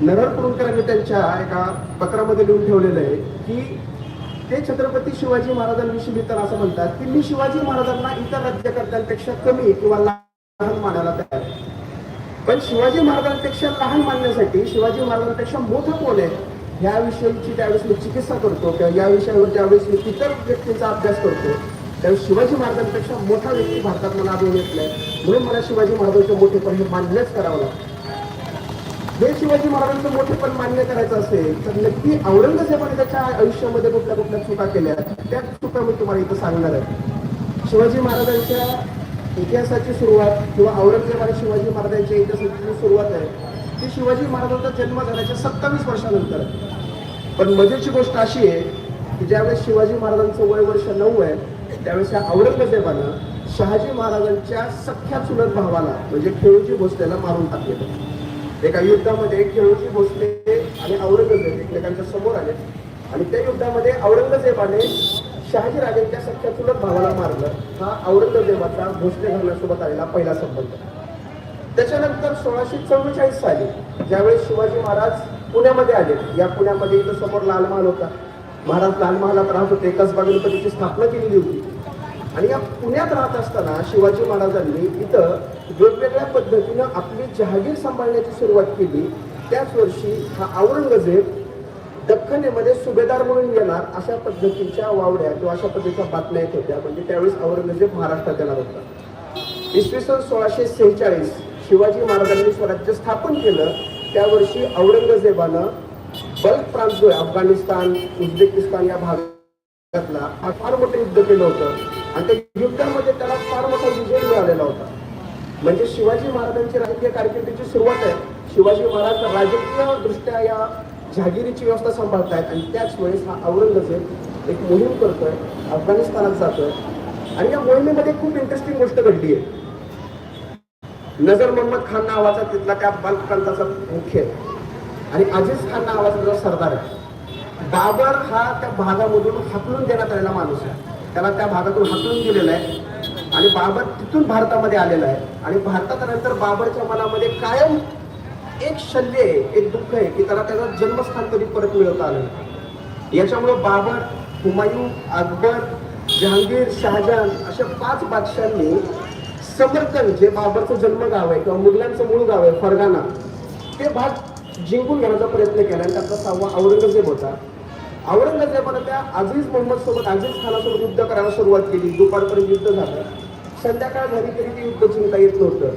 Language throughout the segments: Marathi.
नरहर कुरुंकरांनी त्यांच्या एका पत्रामध्ये लिहून ठेवलेलं आहे की ते छत्रपती शिवाजी महाराजांविषयी लिहिताना असं म्हणतात की मी शिवाजी महाराजांना इतर राज्यकर्त्यांपेक्षा कमी किंवा लहान मानायला तयार आहे. पण शिवाजी महाराजांपेक्षा लहान मानण्यासाठी शिवाजी महाराजांपेक्षा मोठं कोण आहे? या विषयीची त्यावेळेस मी चिकित्सा करतो किंवा या विषयावर ज्यावेळेस मी इतर व्यक्तींचा अभ्यास करतो. त्यावेळेस शिवाजी महाराजांपेक्षा मोठा व्यक्ती भारतात मला आढळून येत नाही म्हणून मला शिवाजी महाराजांच्या मोठेपण हे मान्यच करावं लागतं. हे शिवाजी महाराजांचं मोठेपण मान्य करायचं असेल तर नक्की औरंगजेबाने त्याच्या आयुष्यामध्ये कुठल्या कुठल्या चुका केल्या त्या चुका मी तुम्हाला इथं सांगणार आहे. शिवाजी महाराजांच्या इतिहासाची सुरुवात किंवा औरंगजेबाने शिवाजी महाराजांच्या इतिहासाची जी सुरुवात आहे ती शिवाजी महाराजांचा जन्म झाल्याच्या सत्तावीस वर्षानंतर पण मजेची गोष्ट अशी आहे की ज्यावेळेस शिवाजी महाराजांचं वय वर्ष नऊ आहे त्यावेळेस या औरंगजेबानं शहाजी महाराजांच्या सख्या चुलत भावाला म्हणजे खेळूजी भोसलेला मारून टाकलेलं. एका युद्धामध्ये खेळूजी भोसले आणि औरंगजेब एकमेकांच्या समोर आले. आणि त्या युद्धामध्ये औरंगजेबाने शहाजी राजांच्या सख्या चुलत भावाला मारलं. हा औरंगजेबाचा भोसले घराण्यासोबत आलेला पहिला संबंध. त्याच्यानंतर सोळाशे चव्वेचाळीस साली ज्यावेळेस शिवाजी महाराज पुण्यामध्ये आले. या पुण्यामध्ये इथं समोर लाल महाल होता. महाराज लाल महालात राहत होते. कसबा गणपतीची स्थापना केलेली होती. आणि या पुण्यात राहत असताना शिवाजी महाराजांनी इथं वेगवेगळ्या पद्धतीनं आपली जहागीर सांभाळण्याची सुरुवात केली. त्याच वर्षी हा औरंगजेब दख्खनेमध्ये सुभेदार म्हणून येणार अशा पद्धतीच्या वावड्या किंवा अशा पद्धतीच्या बातम्या येत होत्या. म्हणजे त्यावेळेस औरंगजेब महाराष्ट्रात येणार होता. इसवी सन सोळाशे सेहेचाळीस शिवाजी महाराजांनी स्वराज्य स्थापन केलं. त्या वर्षी औरंगजेबानं बल्क प्रांत जो आहे अफगाणिस्तान उझबेकिस्तान या भागातला फार मोठं युद्ध केलं होतं. आणि त्या युद्धामध्ये त्याला फार मोठा विजय मिळालेला होता. म्हणजे शिवाजी महाराजांची राजकीय कारकिर्दीची सुरुवात आहे. शिवाजी महाराज राजकीय दृष्ट्या या जहागिरीची व्यवस्था सांभाळतायत आणि त्याच वेळेस हा औरंगजेब एक मोहीम करतोय अफगाणिस्तानात जातोय. आणि या मोहिमेमध्ये खूप इंटरेस्टिंग गोष्ट घडली आहे. नजर मोहम्मद खान नावाचा तिथला त्या बाल प्रांताचा मुख्य. आहे आणि अजीज खान नावाचा त्याचा सरदार. आहे बाबर हा त्या भागामधून हाकलून देण्यात आलेला माणूस आहे. त्याला त्या भागातून हटवून दिलेलं आहे. आणि बाबर तिथून भारतामध्ये आलेला आहे. आणि भारतात नंतर बाबरच्या मनामध्ये कायम एक शल्य आहे एक दुःख आहे की त्याला त्याचं जन्मस्थान कधी परत मिळवता आलं नाही. याच्यामुळं बाबर हुमायूं अकबर जहांगीर शहाजहान अशा पाच बादशांनी समर्थन जे बाबरचं जन्मगाव आहे किंवा मुघलांचं मूळ गाव आहे फरगाना ते भाग जिंकून घेण्याचा प्रयत्न केला आणि त्याचा सहावा औरंगजेब होता. औरंगजेबानं त्या अजीज मोहम्मद सोबत अजीज खानासोबत युद्ध करायला सुरुवात केली. दुपारपर्यंत युद्ध झालं. संध्याकाळ झाली तरी ते युद्ध जिंकता येत नव्हतं.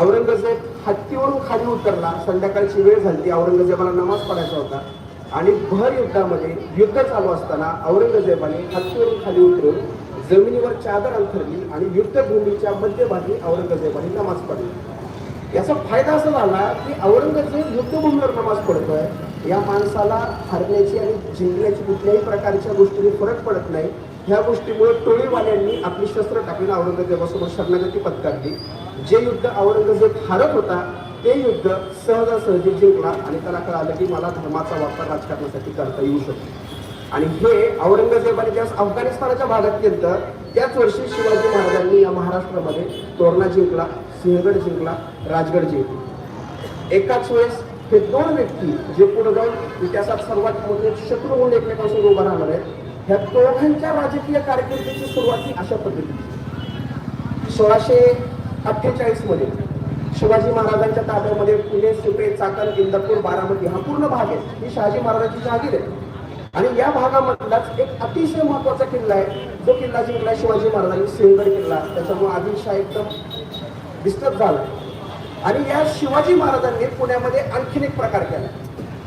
औरंगजेब हत्तीवरून खाली उतरला. संध्याकाळची वेळ झाली औरंगजेबाला नमाज पडायचा होता. आणि भर युद्धामध्ये युद्ध चालू असताना औरंगजेबाने हत्तीवरून खाली उतरून जमिनीवर चादर अंथरली आणि युद्धभूमीच्या मध्यभागी औरंगजेबाने नमाज पडली. याचा फायदा असा झाला की औरंगजेब युद्धभूमीवर प्रवास पडतोय या माणसाला हरण्याची आणि जिंकण्याची कुठल्याही प्रकारच्या गोष्टीने फरक पडत नाही. ह्या गोष्टीमुळे टोळीवाल्यांनी आपली शस्त्र टाकून औरंगजेबासमोर शरणागती पत्करली. जे युद्ध औरंगजेब हारत होता ते युद्ध सहजासहजी जिंकला आणि त्याला कळालं की मला धर्माचा वापर राजकारणासाठी करता येऊ शकतो. आणि हे औरंगजेबाने ज्यास अफगाणिस्तानाच्या भागात केलं त्याच वर्षी शिवाजी महाराजांनी या महाराष्ट्रामध्ये तोरणा जिंकला. सिंहगड जिंकला राजगड जिंकला. एकाच वेळेस हे दोन व्यक्ती जे पुढे जाऊन इतिहासात सर्वात मोठे शत्रू म्हणून एकमेकांसोबत उभा राहणार आहेत ह्या दोघांच्या राजकीय कारकिर्दीची सुरुवात ही अशा पद्धतीची. सोळाशे अठ्ठेचाळीसमध्ये शिवाजी महाराजांच्या ताब्यामध्ये पुणे सुपे चाकण इंदापूर बारामती हा पूर्ण भाग आहे. ही शहाजी महाराजांची जहागीर आहे. आणि या भागामधलाच एक अतिशय महत्त्वाचा किल्ला आहे. जो किल्ला जिंकला शिवाजी महाराजांनी सिंहगड किल्ला. त्याच्यामुळे आदिलशाह एकदम डिस्टर्ब झाला. आणि या शिवाजी महाराजांनी पुण्यामध्ये आणखीन एक प्रकार केला.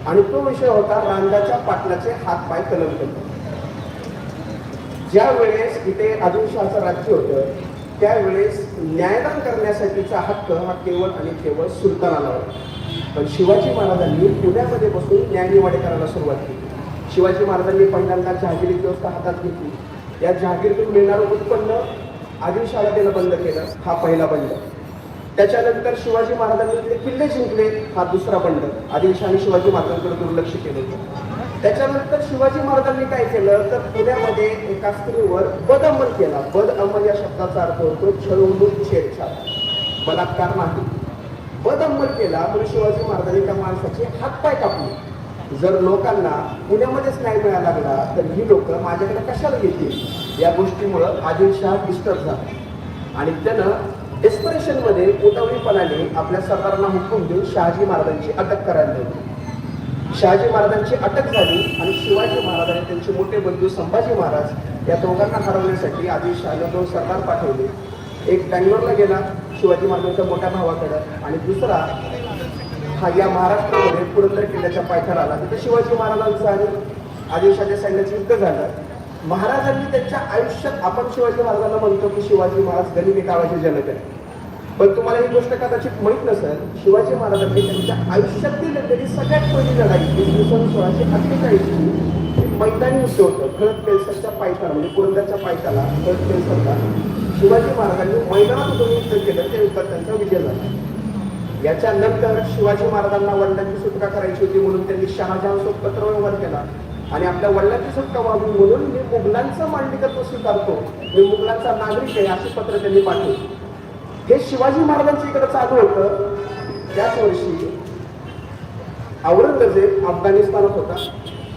आणि तो विषय होता रांगाच्या पाटलाचे हात पाय कलम केले ज्या वेळेस इथे आदिलशहाचं राज्य होतं त्यावेळेस न्यायदान करण्यासाठीचा हक्क हा केवळ आणि केवळ सुलतानाला होता. पण शिवाजी महाराजांनी पुण्यामध्ये बसून न्यायनिवाडे करायला सुरुवात केली. शिवाजी महाराजांनी पहिल्यांदा जहागिरी व्यवस्था हातात घेतली. या जहागिरीतून मिळणारं उत्पन्न आदिलशहाला देणं बंद केलं. हा पहिला बंद. त्याच्यानंतर शिवाजी महाराजांनी इथले किल्ले जिंकले हा दुसरा बंड. आदिलशहाने शिवाजी महाराजांकडे दुर्लक्ष केलं त्याच्यानंतर शिवाजी महाराजांनी काय केलं? तर पुण्यामध्ये एका स्त्रीवर बद अंमल केला. बद अंमल या शब्दाचा अर्थ होतो छळवणूक छेडछाड. बलात्कार नाही. बदअमल केला म्हणून शिवाजी महाराजांनी त्या माणसाचे हातपाय कापले. जर लोकांना पुण्यामध्येच न्याय मिळायला लागला तर ही लोक माझ्याकडे कशाला येतील? या गोष्टीमुळं आदिलशाह डिस्टर्ब झाला. आणि त्यानं desperation मध्ये उतावळीपणाने आपल्या सरकारला हुकूम देऊन शहाजी महाराजांची अटक करायला लावली. शहाजी महाराजांची अटक झाली आणि शिवाजी महाराजांनी त्यांचे मोठे बंधू संभाजी महाराज या दोघांना हरवण्यासाठी आदिलशहाने दोन सरदार पाठवले. एक बँगलोरला गेला शिवाजी महाराजांच्या मोठ्या भावाकडं आणि दुसरा हा या महाराष्ट्रामध्ये पुरंदर किल्ल्याच्या पायथ्याला आला. तिथे शिवाजी महाराजांचं आणि आदिलशहाच्या सैन्याचं युद्ध झालं. महाराजांनी त्यांच्या आयुष्यात आपण शिवाजी महाराजांना म्हणतो की शिवाजी महाराज गरीबी गावाचे जनक आहे पण तुम्हाला ही गोष्ट कदाचित माहीत नसेल शिवाजी महाराजांनी त्यांच्या आयुष्यातील लढलेली सगळ्यात पहिली लढाई इसवी सन सोळाशे अठ्ठेचाळीसची मैदानी युद्ध होतं. खळद केलसरच्या पायथ्याला म्हणजे पुरंदरच्या पायथ्याला खळद केलसरला शिवाजी महाराजांनी मैदानात उतरून युद्ध केलं त्या युद्धात त्यांचा विजय झाला. याच्यानंतर शिवाजी महाराजांना वडिलांची सुटका करायची होती म्हणून त्यांनी शहाजहानसोबत पत्रव्यवहार केला. आणि आपल्या वडिलांची सुटका व्हावी म्हणून मी मुघलांचं मांडलिकत्व स्वीकारतो. मी मुघलांचा नागरिक आहे असे पत्र त्यांनी पाठवले. हे शिवाजी महाराजांच्या इकडे चालू होतं. त्याच वर्षी औरंगजेब अफगाणिस्तानात होता.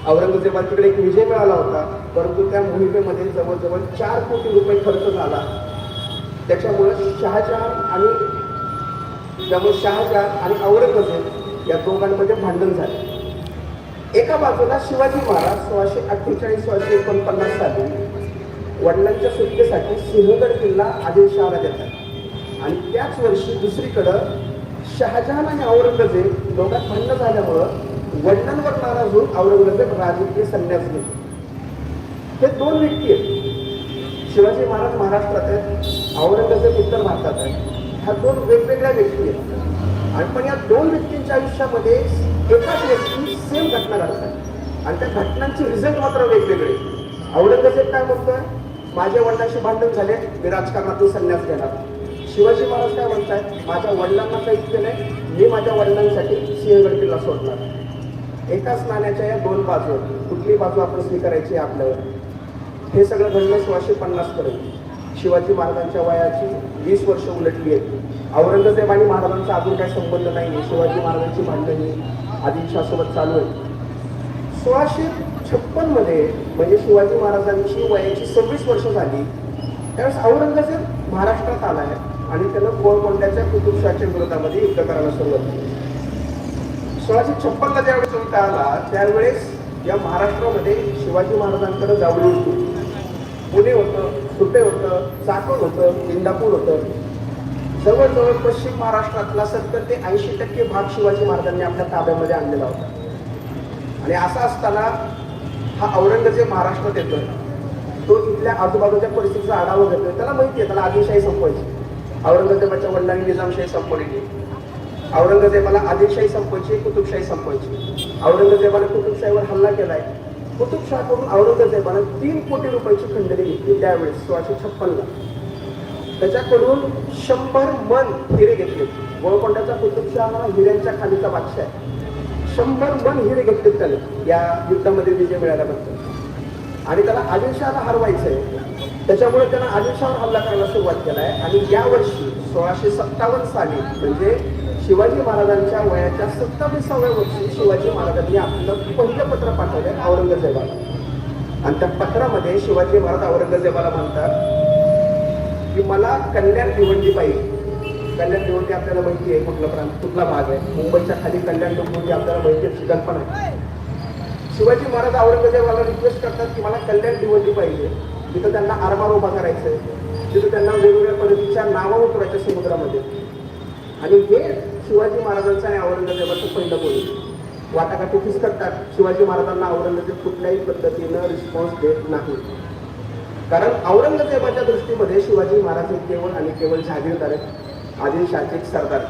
औरंगजेबाकडे एक विजय मिळाला होता. परंतु त्या मोहिमेमध्ये जवळजवळ चार कोटी रुपये खर्च झाला. त्याच्यामुळे शहाजहान आणि त्यामुळे शहाजहान आणि औरंगजेब या दोघांमध्ये भांडण झाले. एका बाजूला शिवाजी महाराज सोळाशे अठ्ठेचाळीस सोळाशे एकोणपन्नास साली वडिलांच्या सुटकेसाठी सिंहगड किल्ला आदिलशहाला देतात. आणि त्याच वर्षी दुसरीकडं शहाजहान आणि औरंगजेब दोघात भंड झाल्यामुळं वडिलांवर नाराज होऊन औरंगजेब राजकीय संन्यास घेतो. हे दोन व्यक्ती आहेत. शिवाजी महाराज महाराष्ट्रात आहेत औरंगजेब उत्तर भारतात आहे ह्या दोन वेगवेगळ्या व्यक्ती आहेत. आणि पण या दोन व्यक्तींच्या आयुष्यामध्ये एकाच व्यक्ती सेम घटना घडतात. आणि त्या घटनांचे रिझल्ट मात्र वेगवेगळे. औरंगजेब काय म्हणतोय? माझ्या वडिलांशी भांडण झाले मी राजकारणातून संन्यास घेणार. शिवाजी महाराज काय म्हणतायत? माझ्या वडिलांना काही नाही मी माझ्या वडिलांसाठी सिंहगड किल्ला सोडणार. एकाच नाण्याच्या या दोन बाजू आहेत. कुठली बाजू आपण स्वीकारायची आहे आपल्यावर? हे सगळं घडलं सोळाशे पन्नास पर्यंत. शिवाजी महाराजांच्या वयाची वीस वर्ष उलटली आहेत. औरंगजेब आणि महाराजांचा अजून काही संबंध नाही शिवाजी महाराजांची भांडणी आदिलशासोबत चालू आहे. सोळाशे छप्पनमध्ये म्हणजे शिवाजी महाराजांची वयाची सव्वीस वर्ष झाली. त्यावेळेस औरंगजेब महाराष्ट्रात आला आहे आणि त्यानं गोळकोंड्याच्या कुतुबशाच्या विरोधामध्ये युद्ध करायला सुरुवात केली. सोळाशे छप्पनला ज्यावेळेस युद्ध आला त्यावेळेस या महाराष्ट्रामध्ये शिवाजी महाराजांकडे जावळी होती पुणे होतं सुपे होतं चाकण होतं इंदापूर होतं. जवळजवळ पश्चिम महाराष्ट्रातला सत्तर ते ऐंशी टक्के भाग शिवाजी महाराजांनी आपल्या ताब्यामध्ये आणलेला होता. आणि असा असताना हा औरंगजेब महाराष्ट्रात येतोय. तो इथल्या आजूबाजूच्या परिस्थितीचा आढावा घेतोय. त्याला माहिती आहे त्याला आदिलशाही संपवायची. औरंगजेबाच्या वडिलांनी निजामशाही संपवलेली औरंगजेबाला आदिलशाही संपवायची कुतुबशाही संपवायची. औरंगजेबाने कुतुबशाहीवर हल्ला केलाय. कुतुबशाहकडून औरंगजेबानं तीन कोटी रुपयाची खंडणी घेतली त्यावेळेस सोळाशे छप्पनला. त्याच्याकडून शंभर मन हिरे घेतले गोळकोंड्याचा कुतुबशाह हिऱ्यांच्या खालीचा बादशाह आहे. शंभर मन हिरे घेतले त्याने. या युद्धामध्ये विजय मिळाल्याबद्दल आणि त्याला आदिलशाहला हरवायचं आहे त्याच्यामुळे त्यानं आदिलशाहवर हल्ला करायला सुरुवात केलाय. आणि यावर्षी सोळाशे सत्तावन्न साली म्हणजे शिवाजी महाराजांच्या वयाच्या सत्तावीसाव्या वर्षी शिवाजी महाराजांनी आपलं पहिलं पत्र पाठवलं औरंगजेबाला. आणि त्या पत्रामध्ये शिवाजी महाराज औरंगजेबाला म्हणतात की मला कल्याण भिवंडी पाहिजे. कल्याण भिवंडी आपल्याला माहिती आहे कुठला प्रांत कुठला भाग आहे. मुंबईच्या खाली कल्याण भिवंडी आपल्याला माहिती आहे कल्पना आहे. शिवाजी महाराज औरंगजेबाला रिक्वेस्ट करतात की मला कल्याण भिवंडी पाहिजे. तिथं त्यांना आरमार उभा करायचं आहे. तिथं त्यांना वेगवेगळ्या पद्धतीच्या नावं उतरायच्या समुद्रामध्ये. आणि हे शिवाजी महाराजांचं आणि औरंगजेबाचं पहिलं बोल वाटाघाटी फिसकटतात शिवाजी महाराजांना औरंगजेब कुठल्याही पद्धतीनं रिस्पॉन्स देत नाही. कारण औरंगजेबाच्या दृष्टीमध्ये शिवाजी महाराज हे केवळ आणि केवळ जहागीरदार आहेत आदिलशाहचे एक सरदार.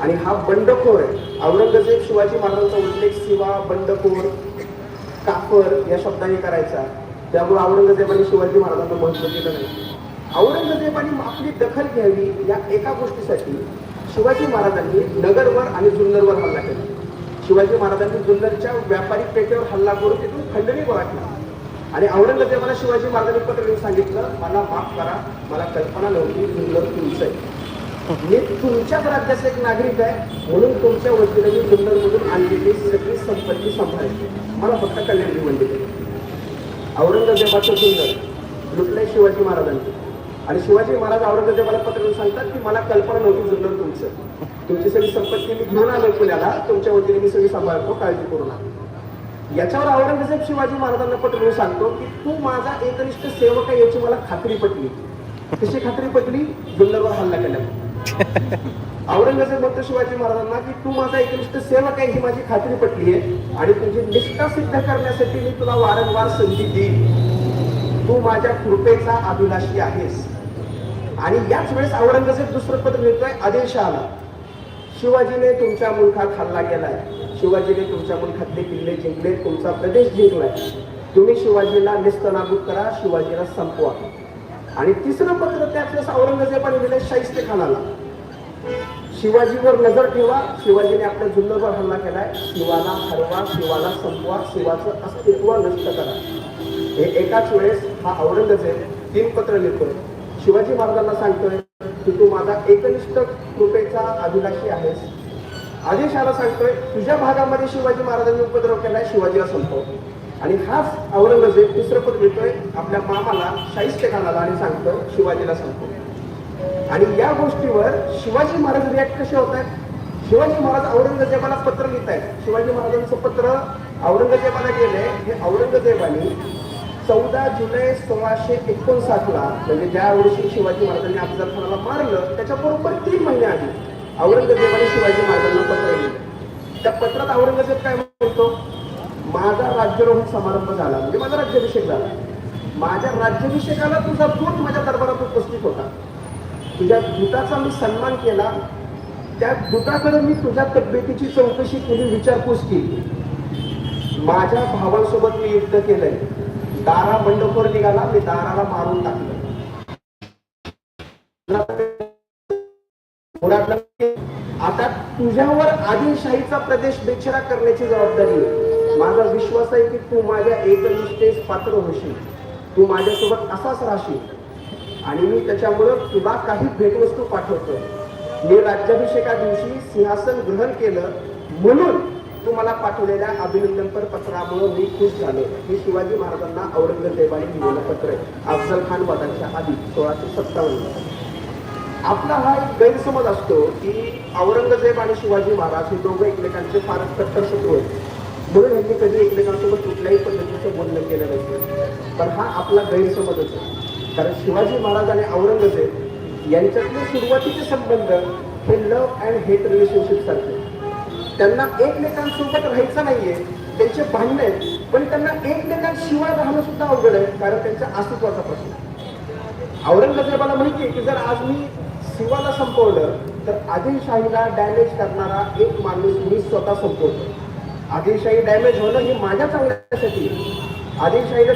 आणि हा बंडखोर आहे. औरंगजेब शिवाजी महाराजांचा उल्लेख शिवा बंडखोर काफर या शब्दाने करायचा. त्यामुळे औरंगजेबाने शिवाजी महाराजांना महत्त्व दिलं नाही. औरंगजेबाने आपली दखल घ्यावी या एका गोष्टीसाठी शिवाजी महाराजांनी नगरवर आणि जुन्नरवर हल्ला केला. शिवाजी महाराजांनी जुन्नरच्या व्यापारी पेठेवर हल्ला करून तिथून खंडणी गोळा केला. आणि औरंगजेबाला शिवाजी महाराजांनी पत्र लिहून सांगितलं मला माफ करा मला कल्पना नव्हती जुन्नर तुमचं आहे. मी तुमच्या राज्याचा एक नागरिक आहे म्हणून तुमच्या वतीने मी जुन्नरमधून आणलेली सगळी संपत्ती सांभाळते मला फक्त कल्याण मंदिर औरंगजेबाचं जुन्नर लुटलंय शिवाजी महाराजांनी. आणि शिवाजी महाराज औरंगजेबाला पत्र लिहून सांगतात की मला कल्पना नव्हती जुन्नर तुमचं तुमची सगळी संपत्ती मी घेऊन आलो पुण्याला. तुमच्या वतीने मी सगळी सांभाळतो काळजी करू नका. याच्यावर औरंगजेब शिवाजी महाराजांना पत्र लिहून सांगतो की तू माझा एकनिष्ठ सेवक आहे याची मला खात्री पटली. कशी खात्री पटली? जुन्नरवर हल्ला केल्यामुळे औरंगजेब म्हणतो शिवाजी महाराजांना की तू माझा एकनिष्ठ सेवक आहे ही माझी खात्री पटली आहे आणि तुझी निष्ठा सिद्ध करण्यासाठी मी तुला वारंवार संधी देईन. तू माझ्या कृपेचा अभिलाषी आहेस. आणि याच वेळेस औरंगजेब दुसरं पत्र लिहितोय आदिलशहाला शिवाजीने तुमच्या मुलखात हल्ला केलाय शिवाजीने तुमच्या मुलखातले किल्ले जिंकले तुमचा प्रदेश जिंकलाय. तुम्ही शिवाजीला निस्तनाबूत करा शिवाजीला संपवा. आणि तिसरं पत्र त्यातलं औरंगजेबाने दिलं शाहिस्ते खानाला शिवाजीवर नजर ठेवा. शिवाजीने आपल्या जुन्नरवर हल्ला केलाय. शिवाला हरवा शिवाला संपवा. शिवाचं अस्तित्व नष्ट करा. हे एकाच वेळेस हा औरंगजेब तीन पत्र लिहितोय. शिवाजी महाराजांना सांगतोय की तू माझा एकनिष्ठ कृपेचा अभिलाषी आहेस. आदेशाला सांगतोय तुझ्या भागामध्ये शिवाजी महाराजांनी उपद्रव केलाय शिवाजीला संपव. आणि हाच औरंगजेब तिसरं पद लिहितोय आपल्या मामाला शाहिस्ते खानाला आणि सांगतोय शिवाजीला संपव. आणि या गोष्टीवर शिवाजी महाराज रिॲक्ट कसे होत आहेत? शिवाजी महाराज औरंगजेबाला पत्र लिहित आहेत शिवाजी महाराजांचं पत्र औरंगजेबाला गेले हे औरंगजेबाने चौदा जुलै सोळाशे एकोणसाठला म्हणजे ज्या वर्षी शिवाजी महाराजांनी अफजलखानाला मारलं त्याच्याबरोबर तीन महिने आधी औरंगजेबाने शिवाजी महाराजांना पत्र लिहिलं त्या पत्रात औरंगजेब काय म्हणतो? माझा राज्यारोहण समारंभ झाला. म्हणजे माझा राज्याभिषेक झाला. माझ्या राज्याभिषेकाला तुझा दूत माझ्या दरबारात उपस्थित होता. तुझ्या दूताचा मी सन्मान केला. त्या दूताकडे मी तुझ्या तब्येतीची चौकशी केली विचारपूस केली. माझ्या भावांसोबत मी युद्ध केलंय. दारा बंडखोर निघाला मी दाराला मारून टाकलं. आता तुझ्यावर आदिलशाहीचा प्रदेश बेचरा करण्याची जबाबदारी माझा विश्वास आहे की तू माझ्या एकनिष्ठेस पात्र होशील. तू माझ्यासोबत असाच राहशील. आणि मी त्याच्यामुळं तुला काही भेटवस्तू पाठवतो. मी राज्याभिषेका दिवशी सिंहासन ग्रहण केलं म्हणून तू मला पाठवलेल्या अभिनंदनपर पत्रामुळे मी खुश झालो. हे शिवाजी महाराजांना औरंगजेबाने लिहिलेलं पत्र आहे. अफजल खान वधाच्या आधी सोळाशे सत्तावन्न आपला हा एक गैरसमज असतो की औरंगजेब आणि शिवाजी महाराज हे दोघं एकमेकांचे फार कट्टर शत्रू आहेत. म्हणून यांनी कधी एकमेकांसोबत कुठल्याही पद्धतीचं बोलणं केलं नाही. पण हा आपला गैरसमजच आहे. कारण शिवाजी महाराज आणि औरंगजेब यांच्यातले सुरुवातीचे संबंध हे लव्ह अँड हेट रिलेशनशिप सारखे त्यांना एकमेकांसोबत राहायचं नाहीये त्यांचे भांडण आहेत पण त्यांना एकमेकांशिवाय राहणं सुद्धा अवघड आहे कारण त्यांच्या अस्तित्वाचा प्रश्न आहे. औरंगजेबाला माहिती आहे की जर आज मी शिवाला संपवलं तर आदिलशाहीला डॅमेज करणारा एक माणूस मी स्वतः संपवतो आदिलशाही डॅमेज होणं हे माझ्या चांगल्यासाठी आदिलशाहीला